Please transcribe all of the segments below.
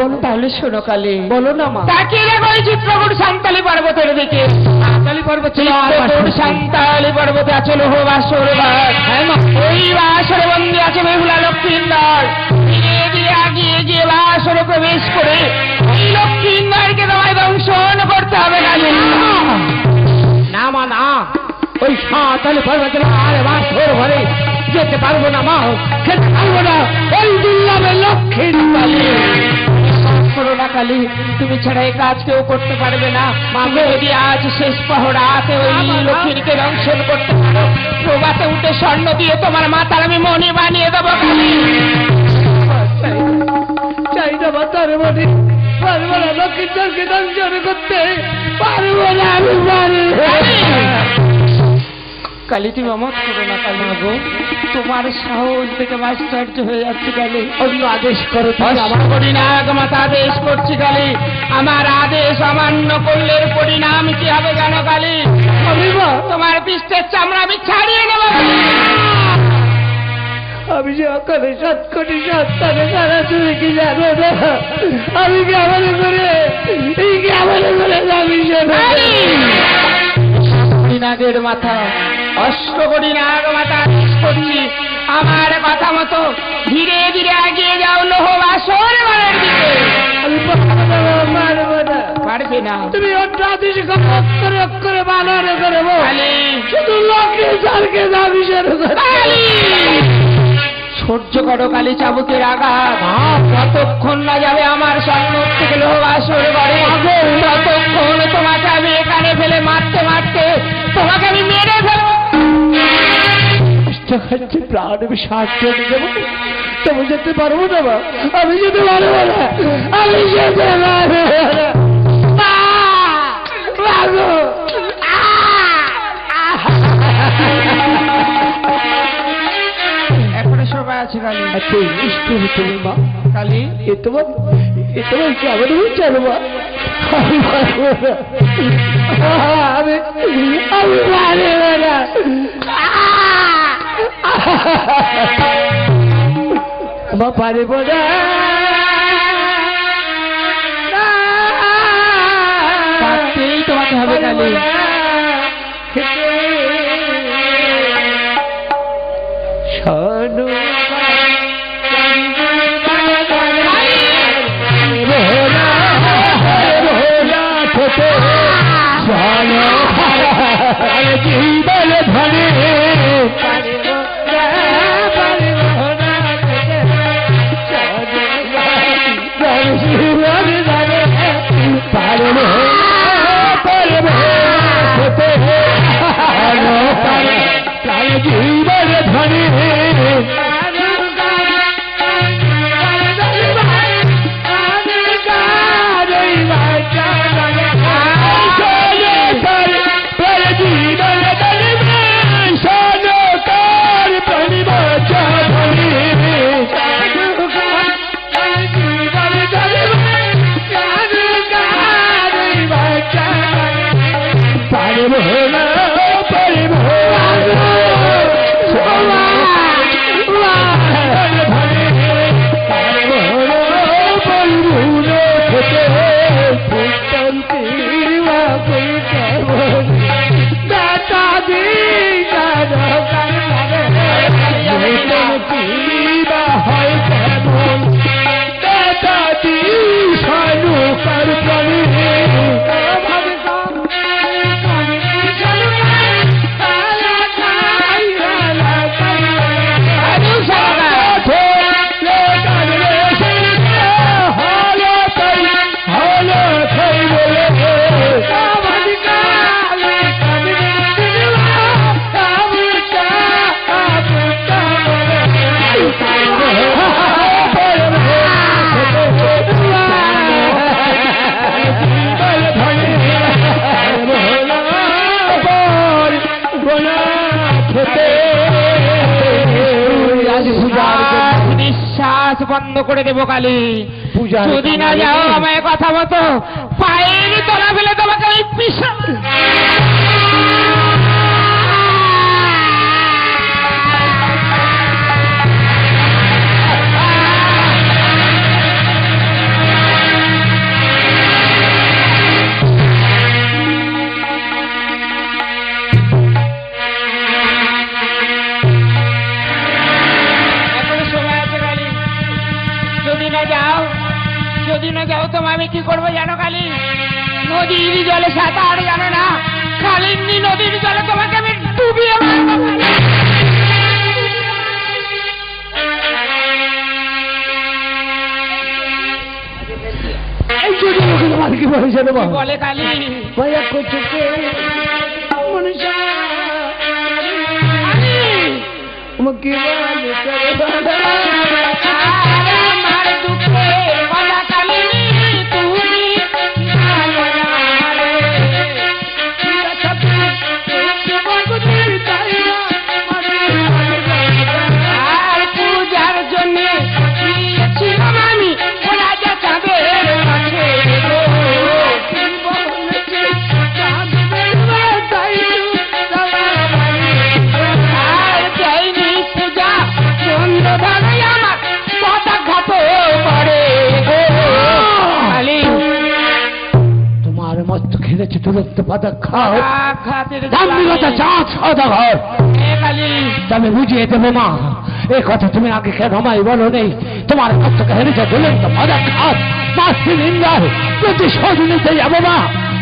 বলো তাহলে শোনো কালী। বলো না মা। তাকিয়ে দেখো ওই চিত্রকূট সান্তালি পর্বতের দিকে। কালী পর্বত চিত্রকূট সান্তালি পর্বতে আছে লোহ বাসর ওই বাসরে বন্দি আছে বেহুলা লক্ষ্মীন্দর ধীরে ধীরে আগিয়ে গিয়ে বাসরে প্রবেশ করে ওই লক্ষ্মীন্দরকে তোমায় দংশন করতে হবে কালী না মা না। ওই সাঁতালি পর্বতের আর বাসর ঘরে যেতে পারব না মা। খেতে পারব না। ওই দুর্লভের লক্ষ্মীর করো না কালী তুমি ছাড়া এই কাজ কেউ করতে পারবে না। মাকে যদি আজ শেষ পহরাতে ওই লক্ষ্মীকে দংশন করতে পারো। প্রভাতে উঠে স্বর্ণ দিয়ে তোমার মাতার আমি মনে বানিয়ে দেবো কালী। চাই না মা তার মনে পারব না লক্ষ্মীদেরকে দংশন করতে পারব না আমি কালী তুমি অমত করো না কালী গো? তোমার সাহস থেকে মাস্টার্য হয়ে যাচ্ছে কালী। অন্য আদেশ করো আমার নাগ মাতা আদেশ করছি কালী। আমার আদেশ অমান্য করলে পরিণাম কি হবে জানো কালী? আমি তোমার পৃষ্ঠের চামড়া আমি ছাড়িয়ে নেব। আমি যে অকালে সাত কোটি সন্তানে সারা তুমি কি জানো না? আমি কেমন করে কেমন করে যাবি কালী! নাগের মাথা অষ্টকরি নাগ মাথা আদেশ আমার কথা মতো ধীরে ধীরে এগিয়ে যাও লোহ বাসর ঘরের দিকে পারব না, তুমি আদেশ অক্ষরে করে শুধু লোকে সারকে করে! সহ্য করো কালী চাবুকের আঘাত যতক্ষণ না যাবে আমার স্বর্ণ থেকে লোহ লোহাসর ঘরে ততক্ষণ তোমাকে আমি এখানে ফেলে মারতে মারতে তোমাকে আমি মেরে ফেলব করছি প্রাণ আমি সাহায্য দেবো তবে যেতে পারব না মা। আমি যেতে পারব না। আমি যেতে পারব না। মা! মা গো! এখনও সবাই আছে কালী। এত নিষ্ঠুর তুমি মা। কালী? এ তোমার এ তোমার কেমন হচ্ছে মা? আমি পারব না। আমি আমি পারব না তোমাকে হবে কালী শোনো জীবন ধরে পারব পারব হয় নিঃশ্বাস বন্ধ করে দেবো কালি। যদি না যাও আমায় কথা মতো পায়ের তোলা ফেলে তোমাকে ওই পিছা তো আমি কি করব জানো কালী? নদীর জলে সাঁতার জানো না। কালিন্দি নদীর জলে তোমাকে আমি ডুবিয়ে কি বলেছে রে বলে কালী? ভাইয়া কোচকে মনীষা। তোমার দাম্ভিকতা সদাঘর বুঝিয়ে দেবো মা। এই কথা তুমি আগে কেন আমায় বলো নেই তোমার কাছ থেকে হেরেছে বললেন তো মাসি প্রতিশোধ নিতে যাব মা।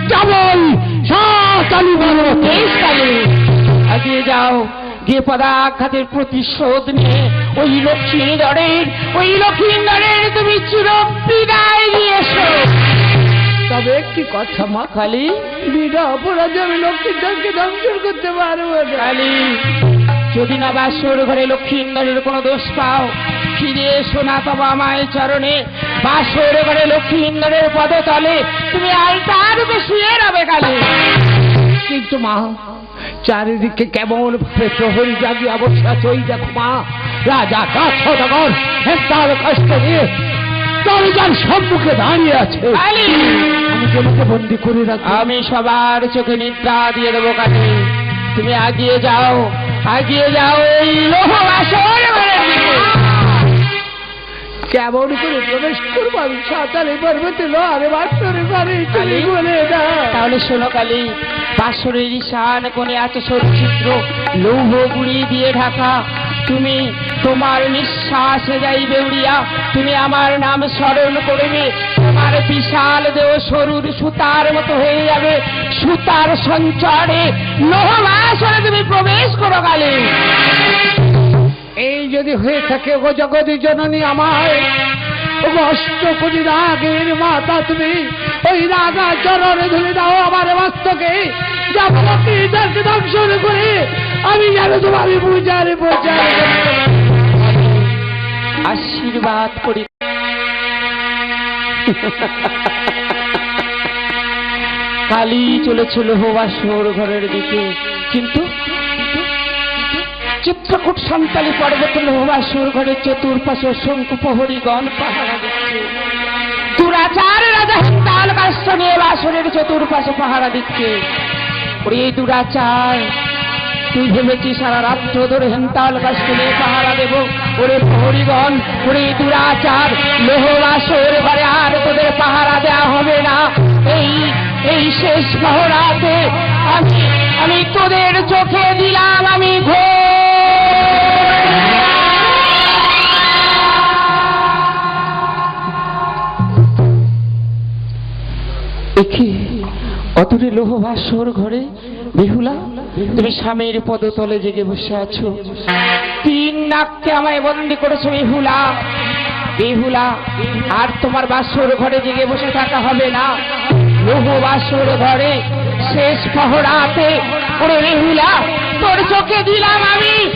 যাবই সাতালি বলো যাও। গিয়ে পদাঘাতের প্রতিশোধ নিয়ে ওই লক্ষ্মীধরের ওই তুমি চির বিদায় নিয়ে এসো। তবে একটি কথা মা কালী। বিনা অপরাধে আমি লক্ষ্মীদেরকে ধ্বংস করতে পারব কালী যদি না বাসর ঘরে লক্ষ্মীন্দরের কোনো দোষ পাও ফিরে এসো না তবে আমায় চরণে। বাসর ঘরে লক্ষ্মীন্দরের পদতলে তুমি আলতার রূপে শুয়ে রবে কালী। কিন্তু মা চারিদিকে কেমন ভাবে প্রহরী জাগিয়ে অবস্থা চই দেখো মা। রাজা কাছ হেন্তার কষ্ট নিয়ে দরজার সম্মুখে দাঁড়িয়ে আছে। আমি তোমাকে বন্দি করে রাখব আমি সবার চোখে নিদ্রা দিয়ে দেবো কাছে তুমি আগিয়ে যাও আগিয়ে যাও এই লোহ। কেমন করে প্রবেশ করব আমি? সাঁতারে পর্বতে লড়ে বাসরে পারে তুমি? বলে তাহলে শোনো কালী বাসরের ঈশান কোণে আছে সচ্ছিদ্র লৌহ গুড়ি দিয়ে ঢাকা তুমি তোমার নিঃশ্বাসে যাইবে উড়িয়া তুমি আমার নাম স্মরণ করবে। তোমার বিশাল দেহ সরুর সুতার মতো হয়ে যাবে। সুতার সঞ্চারে লোহ বাসরে তুমি প্রবেশ করো কালী। এই যদি হয়ে থাকে ও জগতি জননী আমায় ও অষ্টপতি রাগের মাতা তুমি, ওই রাগা চরণে ধরে দাও আমার মস্তকে যাব কি দংশন করে আমি জানো তোমার পূজারে পূজারে। আশীর্বাদ করি। কালী চলেছিল হওয়া হোবাসর ঘরের দিকে। কিন্তু চিত্রকূট সন্তালী পর্বত লোহবাসুর ঘরের চতুর্পাশে শঙ্কু প্রহরীগণ পাহারা দিচ্ছে। দুরাচার রাজা হিন্দাল কাষ্ট নিয়ে বাসরের চতুর্পাশে পাহারা দিচ্ছে। ওরে দুরাচার তুই ভেবেছি সারা রাত্র ধরে হেন্তাল কাষ্ট নিয়ে পাহারা দেব? ওরে প্রহরীগণ ওরে দুরাচার লোহবাসর ঘরে আর তোদের পাহারা দেয়া হবে না। এই এই শেষ পাহারাতে আমি আমি তোদের চোখে দিলাম আমি দেখি, অতরে লোহ ভাস্বর ঘরে বেহুলা, তুমি স্বামীর পদতলে জেগে বসে আছো। তিন নাককে আমায় বন্দি করেছ বেহুলা। বেহুলা, আর তোমার বাসর ঘরে জেগে বসে থাকা হবে না। বহু বাসর ঘরে শেষ পহরাতে, ওরে বেহুলা, তোর চোখে দিলাম আমি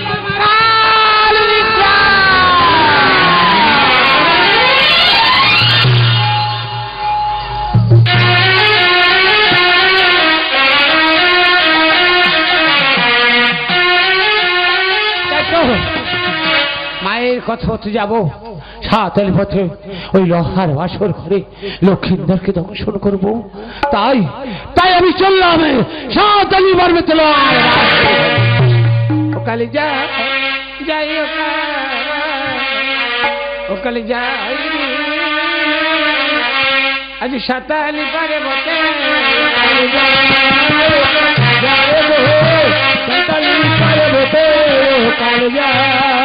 মায়ের কথা পথে যাব। সাতাল পথে ওই লোহার বাসর ঘরে লক্ষ্মীন্দরকে দংশন করব। তাই তাই আমি চললাম সাতালি পারবে তো ওকালে যা যাই ওকালে যাই আজ সাতালি পারে বটে সাতালি পারে বটে ওকালে যাই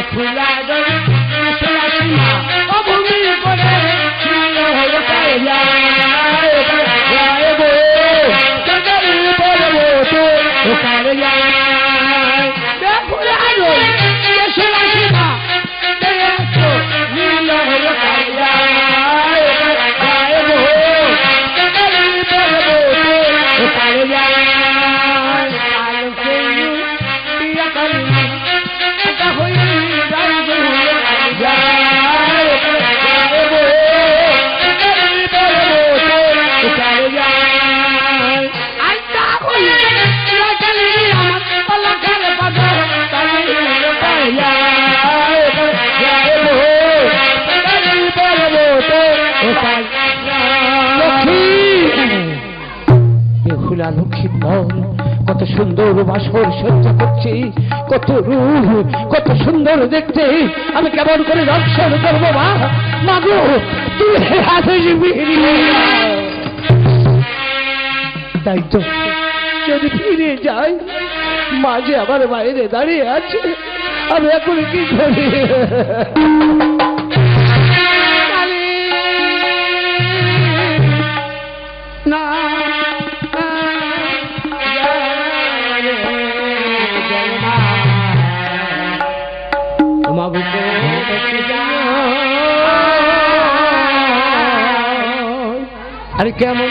Yes, we like the লক্ষ্মীর মন, কত সুন্দর বাসর সহ্য করছি, কত রুহ কত সুন্দর দেখতে। আমি কেমন করে দর্শন করব, মা? মাগো তুই তাই তো, যদি ফিরে যাই মাঝে আমার বাইরে দাঁড়িয়ে আছে, আমি এখন কি করি? সব আরে কেমন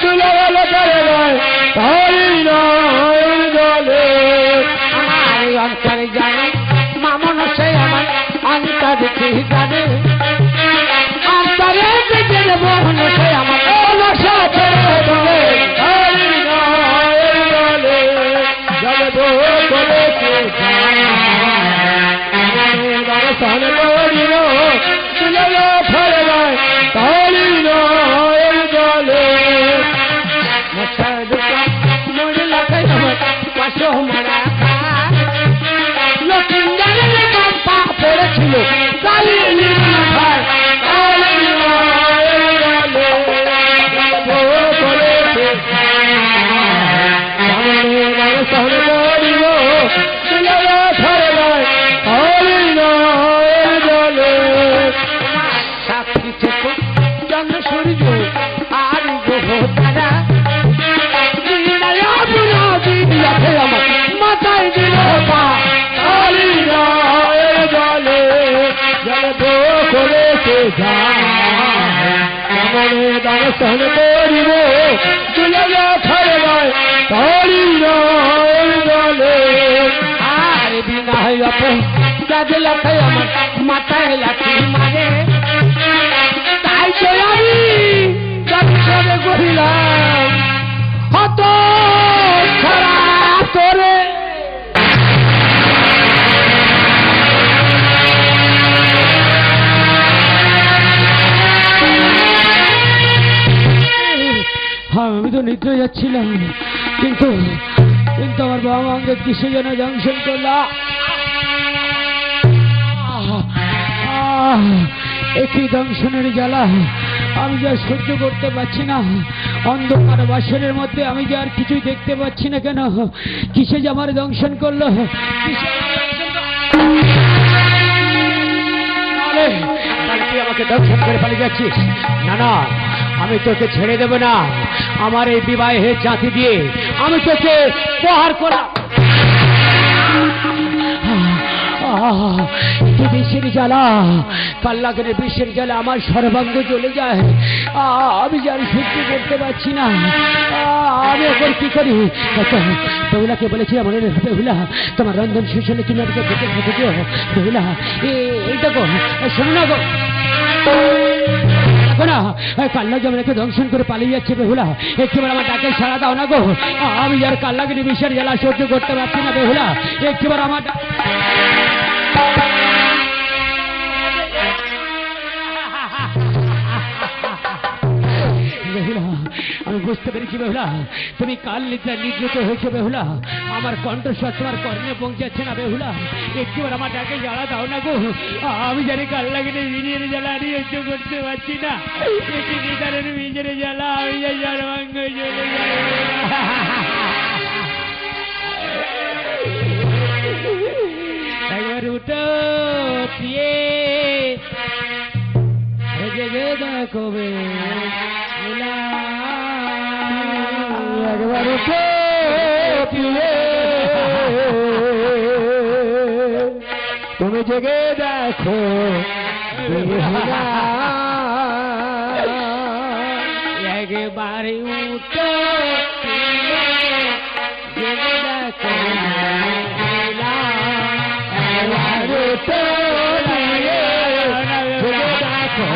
রাধে কৃষ্ণ যায় দর্শন করিব চলে যা ফেরবার তরি দলে আর বিনা হয়ে যাবে যাদের লাথায় আমার মাথায় লাঠি যাচ্ছিলাম কিন্তু কিন্তু আমার বাবা আমাকে কিসে যেন করলা? একই দংশনের জ্বালা আমি যা সহ্য করতে পারছি না। অন্ধকার বাসনের মধ্যে আমি যে আর দেখতে পাচ্ছি না কেন? কিসে যে আমার দংশন করল? দংশন আমাকে দর্শন করে পালিয়ে যাচ্ছিস। না না, আমি তোকে ছেড়ে দেব না। আমার এই বিবাহের জাতি দিয়ে আমি তোকে প্রহার করা। বিষের জ্বালা কাল্লাগের বিষের জ্বালা আমার সর্বাঙ্গ চলে যায়। আমি যে আর সহ্য করতে পারছি না। আমি এখন কি করি? বেহুলাকে বলেছিলাম মনে রেখে বেহুলা, তোমার রন্ধন শেষ হলে তুমি আমাকে খেতে দিও। বেহুলা এই দেখো শোনো না গো। দেখো না কাল্লা জমিনাকে দংশন করে পালিয়ে যাচ্ছে বেহুলা। একটিবার আমার ডাকে সারা দাও না গো। আমি আর কাল্লাকে নিবিশের জ্বালা সহ্য করতে পারছি না বেহুলা। একটিবার আমার বুঝতে পেরেছি বেহুলা। তুমি কাল নিদ্রা নিদ্রিত হয়েছো বেহুলা। আমার কণ্ঠস্বর তোমার কর্ণে পৌঁছাচ্ছে না বেহুলা। একটিবার আমার ডাকে জ্বালা দাও না গো। আমি জানি কাল লাগে নিজের জ্বালা সহ্য করতে পারছি না। একটি নিজের জ্বালা, আমি উঠো দেখো বেহুলা। একবার প্রিয়ে তুমি জেগে দেখো। একবারে উঠো জেগে দেখো। একবার উঠো জেগে দেখো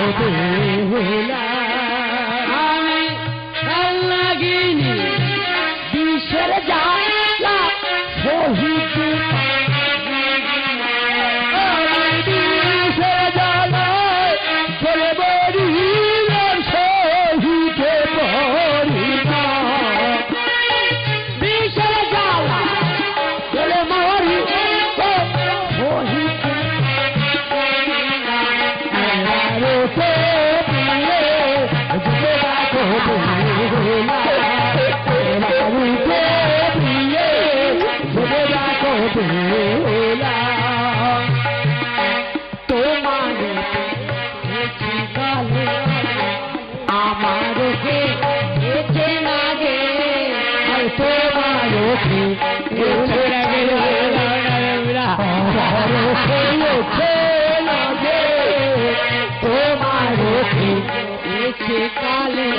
কালে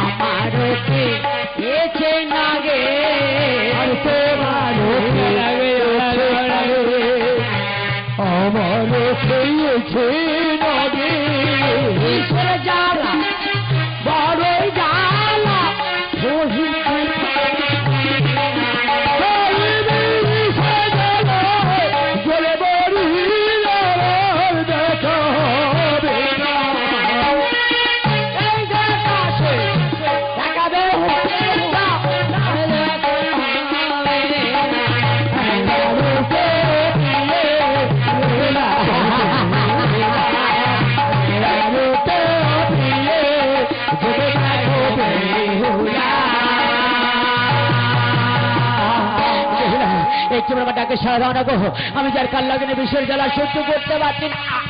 আমার এসে না গে তোমার আমার খেয়েছে নদী ঈশ্বর জ্বালা বড় জ্বালা সারা আমি যার কাল লাগেনি বিশ্বের জ্বালা সহ্য করতে পারছি না।